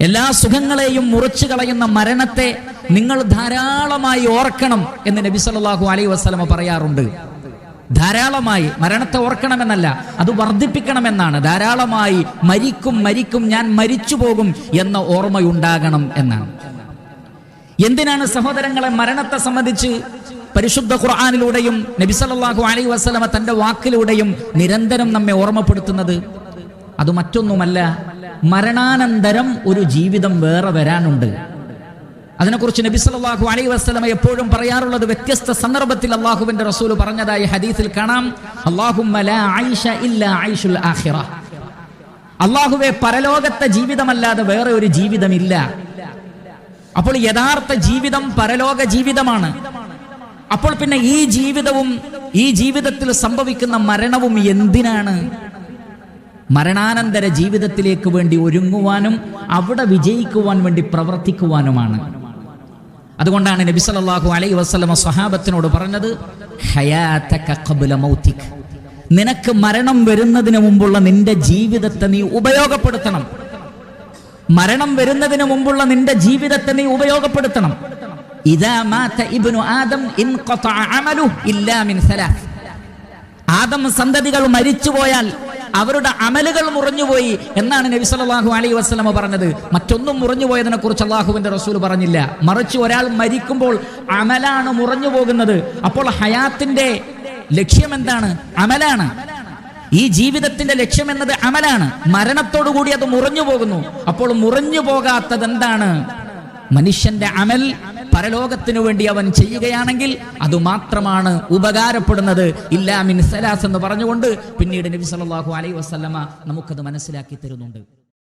എല്ലാ സുഖങ്ങളെയും മുറിച്ചു കളയുന്ന മരണത്തെ നിങ്ങൾ ധാരാളമായി ഓർക്കണം എന്ന് നബി സല്ലല്ലാഹു അലൈ വസല്ലമ പറയാറുണ്ട്. ധാരാളമായി മരണത്തെ ഓർക്കണമെന്നല്ല അത് വർദ്ധിപ്പിക്കണമെന്നാണ്. ധാരാളമായി മരിക്കും മരിക്കും ഞാൻ മരിച്ചു പോകും എന്ന ഓർമ്മയുണ്ടാകണം എന്നാണ്. എന്തിനാണ് സഹോദരങ്ങളെ മരണത്തെ സംബന്ധിച്ച് പരിശുദ്ധ ഖുർആാനിലൂടെയും നബി അലൈ അലൈഹി വസല്ലമ തന്റെ വാക്കിലൂടെയും നിരന്തരം നമ്മെ ഓർമ്മപ്പെടുത്തുന്നത്? അത് മറ്റൊന്നുമല്ല മരണാനന്തരം ഒരു ജീവിതം വേറെ വരാനുണ്ട്. അതിനെക്കുറിച്ച് നബി സല്ലല്ലാഹു അലൈഹി വസല്ലമ എപ്പോഴും പറയാറുള്ളത് വ്യത്യസ്ത സന്ദർഭത്തിൽ അള്ളാഹുവിന്റെ റസൂൽ പറഞ്ഞതായി ഹദീസിൽ കാണാം. അല്ലാഹുമ്മ ലാ ഇല്ലാ ഐഷുൽ ആഖിറ. അള്ളാഹുവെ പരലോകത്തെ ജീവിതമല്ലാതെ വേറെ ഒരു ജീവിതമില്ല. അപ്പോൾ യഥാർത്ഥ ജീവിതം പരലോക ജീവിതമാണ്. അപ്പോൾ പിന്നെ ഈ ജീവിതവും ഈ ജീവിതത്തിൽ സംഭവിക്കുന്ന മരണവും എന്തിനാണ്? മരണാനന്തര ജീവിതത്തിലേക്ക് വേണ്ടി ഒരുങ്ങുവാനും അവിടെ വിജയിക്കുവാൻ വേണ്ടി പ്രവർത്തിക്കുവാനുമാണ്. അതുകൊണ്ടാണ് നബി സല്ലല്ലാഹു അലൈഹി വസല്ലമ സ്വഹാബത്തിനോട് പറഞ്ഞത് നിനക്ക് മരണം വരുന്നതിന് മുമ്പുള്ള നിന്റെ ജീവിതത്തെ നീ ഉപയോഗപ്പെടുത്തണം. മരണം വരുന്നതിന് മുമ്പുള്ള നിന്റെ ജീവിതത്തെ നീ ഉപയോഗപ്പെടുത്തണം. ഇദാ മാത ഇബ്നു ആദം ഇൻഖതഅ അമലു ഇല്ലാ മിൻ ആദം സന്തതികൾ മരിച്ചുപോയാൽ അവരുടെ അമലുകൾ മുറിഞ്ഞുപോയി എന്നാണ് നബി സല്ലാഹു അലൈഹി വസ്ലമ പറഞ്ഞത്. മറ്റൊന്നും മുറിഞ്ഞുപോയതിനെ കുറിച്ച് അള്ളാഹുവിന്റെ റസൂൽ പറഞ്ഞില്ല. മറിച്ച് ഒരാൾ മരിക്കുമ്പോൾ അമലാണ് മുറിഞ്ഞു പോകുന്നത് അപ്പോൾ ഹയാത്തിന്റെ ലക്ഷ്യം എന്താണ്? അമലാണ്. ഈ ജീവിതത്തിന്റെ ലക്ഷ്യം എന്നത് അമലാണ്. മരണത്തോടു കൂടി അത് മുറിഞ്ഞു പോകുന്നു അപ്പോൾ മുറിഞ്ഞു പോകാത്തത് എന്താണ് മനുഷ്യന്റെ അമൽ പരലോകത്തിനു വേണ്ടി അവൻ ചെയ്യുകയാണെങ്കിൽ അത് മാത്രമാണ് ഉപകാരപ്പെടുന്നത്. ഇല്ലാമിൻ സലാസ് എന്ന് പറഞ്ഞുകൊണ്ട് പിന്നീട് നബി സല്ലല്ലാഹു അലൈഹി വസല്ലമ നമുക്കത് മനസ്സിലാക്കി തരുന്നുണ്ട്.